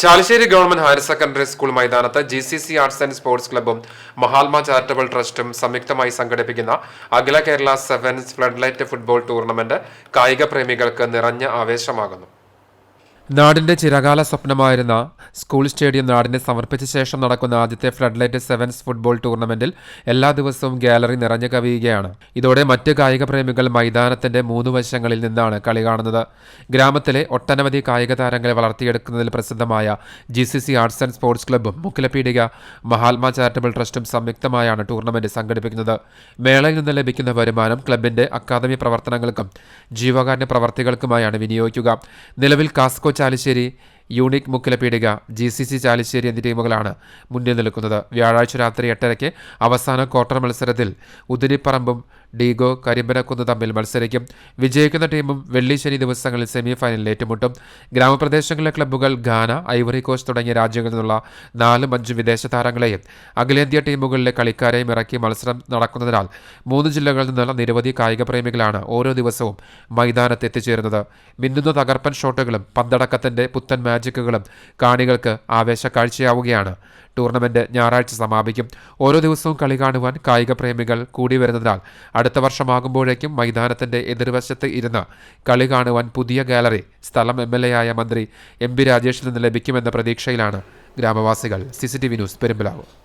Chalissery government higher secondary school മൈതാനത്ത് G C C arts and sports ക്ലബ്ബും Mahatma charitable ട്രസ്റ്റും സംയുക്തമായി സംഘടിപ്പിക്കുന്ന അഖില Kerala sevens flood football tournament കായിക പ്രേമികൾക്ക് നിറഞ്ഞ ആവേശമാകുന്നു. നാടിന്റെ ചിരകാല സ്വപ്നമായിരുന്ന സ്കൂൾ സ്റ്റേഡിയം നാടിന് സമർപ്പിച്ച ശേഷം നടക്കുന്ന ആദ്യത്തെ ഫ്ലഡ് ലൈറ്റ് സെവൻസ് ഫുട്ബോൾ ടൂർണമെന്റിൽ എല്ലാ ദിവസവും ഗാലറി നിറഞ്ഞു കവിയുകയാണ്. ഇതോടെ മറ്റ് കായിക പ്രേമികൾ മൈതാനത്തിന്റെ മൂന്ന് വശങ്ങളിൽ നിന്നാണ് കളി കാണുന്നത്. ഗ്രാമത്തിലെ ഒട്ടനവധി കായിക താരങ്ങളെ വളർത്തിയെടുക്കുന്നതിൽ പ്രസിദ്ധമായ G C C arts and sports ക്ലബ്ബും മുക്കിലപീഠിക Mahatma charitable ട്രസ്റ്റും സംയുക്തമായാണ് ടൂർണമെന്റ് സംഘടിപ്പിക്കുന്നത്. മേളയിൽ നിന്ന് ലഭിക്കുന്ന വരുമാനം ക്ലബിന്റെ അക്കാദമി പ്രവർത്തനങ്ങൾക്കും ജീവകാരുണ്യ പ്രവർത്തികൾക്കുമായാണ് വിനിയോഗിക്കുക. നിലവിൽ Kasco Chalissery unique Mukkilapeedika G C C Chalissery എന്നീ ടീമുകളാണ് മുന്നിൽ നിൽക്കുന്നത്. വ്യാഴാഴ്ച രാത്രി എട്ടരയ്ക്ക് അവസാന ക്വാർട്ടർ മത്സരത്തിൽ ഉദിരിപ്പറമ്പും ഡീഗോ കരിമ്പനക്കുന്ന് തമ്മിൽ മത്സരിക്കും. വിജയിക്കുന്ന ടീമും വെള്ളി ശനി ദിവസങ്ങളിൽ സെമിഫൈനലിൽ ഏറ്റുമുട്ടും. ഗ്രാമപ്രദേശങ്ങളിലെ ക്ലബ്ബുകൾ ഗാന ഐവറി കോസ്റ്റ് തുടങ്ങിയ രാജ്യങ്ങളിൽ നിന്നുള്ള നാലും അഞ്ചും വിദേശ താരങ്ങളെയും അഖിലേന്ത്യാ ടീമുകളിലെ കളിക്കാരെയും ഇറക്കി മത്സരം നടക്കുന്നതിനാൽ മൂന്ന് ജില്ലകളിൽ നിന്നുള്ള നിരവധി കായിക പ്രേമികളാണ് ഓരോ ദിവസവും മൈതാനത്ത് എത്തിച്ചേരുന്നത്. മിന്നുന്ന തകർപ്പൻ ഷോട്ടുകളും പന്തടക്കത്തിന്റെ പുത്തൻ മാജിക്കുകളും കാണികൾക്ക് ആവേശ കാഴ്ചയാവുകയാണ് ടൂർണമെന്റ് ഞായറാഴ്ച സമാപിക്കും. ഓരോ ദിവസവും കളി കാണുവാൻ കായിക പ്രേമികൾ കൂടി വരുന്നതിനാൽ അടുത്ത വർഷമാകുമ്പോഴേക്കും മൈതാനത്തിന്റെ എതിർവശത്ത് ഇരുന്ന് കളി കാണുവാൻ പുതിയ ഗാലറി സ്ഥലം എം എൽ എ ആയ മന്ത്രി എം പി രാജേഷിൽ നിന്ന് ലഭിക്കുമെന്ന പ്രതീക്ഷയിലാണ് ഗ്രാമവാസികൾ. C C T V news Perumbalav.